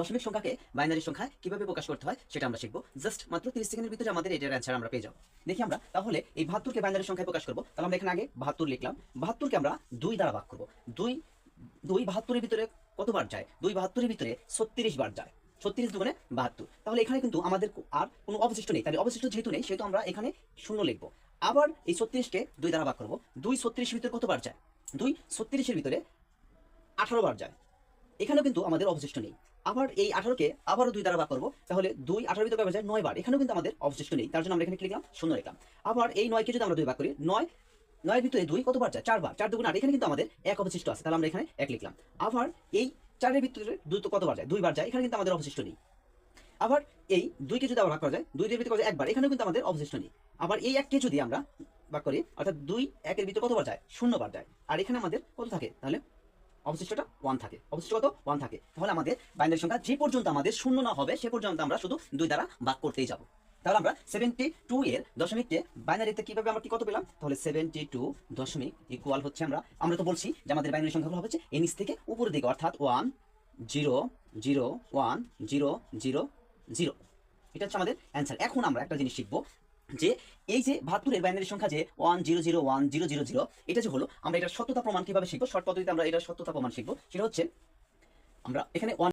দশমিক সংখ্যাকে বাইনারি সংখ্যায় কীভাবে প্রকাশ করতে হয় সেটা আমরা শিখব। জাস্ট মাত্র তিরিশ সেকেন্ডের ভিতরে আমাদের এটার অ্যান্সার আমরা পেয়ে যাব। দেখি আমরা, তাহলে এই বাহাত্তরকে বাইনারি সংখ্যায় প্রকাশ করব। তাহলে আমরা এখানে আগে বাহাত্তর লিখলাম। বাহাত্তরকে আমরা দুই দ্বারা ভাগ করব। দুই দুই বাহাত্তরের ভিতরে কতবার যায়? দুই বাহাত্তরের ভিতরে ছত্রিশ বার যায়। ছত্রিশ দুগুণে বাহাত্তর। তাহলে এখানে কিন্তু আমাদের আর কোনো অবশিষ্ট নেই। তাহলে অবশিষ্ট যেহেতু নেই, সেহেতু আমরা এখানে শূন্য লিখব। আবার এই ছত্রিশকে দুই দ্বারা ভাগ করব। দুই ছত্রিশের ভিতরে কতবার যায়? দুই ছত্রিশের ভিতরে আঠারো বার যায়। এখানেও কিন্তু আমাদের অবশিষ্ট নেই। আবার এই আঠারোকে আবারও দুই দ্বারা ভাগ করব। তাহলে দুই আঠারো ভিতরে যায় নয় বার। এখানেও কিন্তু আমাদের অবশিষ্ট নেই। তার জন্য আমরা এখানে লিখলাম? শূন্য লিখলাম। আবার এই নয়কে যদি আমরা দুই ভাগ করি, নয়, নয়ের ভিতরে দুই কতবার যায়? চারবার। চার দুগুণ আট। এখানে কিন্তু আমাদের এক অবশিষ্ট আছে। তাহলে আমরা এখানে এক লিখলাম। আবার এই চারের ভিতরে দুই কতবার যায়? দুইবার যায়। এখানে কিন্তু আমাদের অবশিষ্ট নেই। আবার এই দুইকে যদি আবার ভাগ করা যায়, দুই দুই ভিতরে একবার। এখানেও কিন্তু আমাদের অবশিষ্ট নেই। আবার এই এককে যদি আমরা ভাগ করি, অর্থাৎ দুই একের ভিতরে কতবার যায়? শূন্যবার যায়। আর এখানে আমাদের কত থাকে? তাহলে অবশিষ্টটা ওয়ান থাকে। অবশিষ্ট কত? ওয়ান থাকে। তাহলে আমাদের বাইনারি সংখ্যা যে পর্যন্ত আমাদের শূন্য না হবে, সে পর্যন্ত আমরা শুধু দুই দ্বারা ভাগ করতেই যাব। তাহলে আমরা সেভেন্টি টু এর দশমিককে বাইনারিতে কীভাবে আমরা কি কত পেলাম? তাহলে সেভেন্টি টু দশমিক ইকুয়াল হচ্ছে আমরা আমরা তো বলছি যে আমাদের বাইনারি সংখ্যাগুলো হচ্ছে এ নিচ থেকে উপরের দিকে, অর্থাৎ one zero zero one zero zero zero এটা হচ্ছে আমাদের অ্যান্সার এখন আমরা একটা জিনিস শিখব। যে এই যে বাহাত্তরের বাইনারি সংখ্যা যে one zero zero one zero zero zero এটা যে হলো, আমরা এটা সত্যতা প্রমাণ কীভাবে শিখব? শর্ট পদ্ধতিতে আমরা এটা সত্যতা প্রমাণ শিখব। সেটা হচ্ছে, আমরা এখানে ওয়ান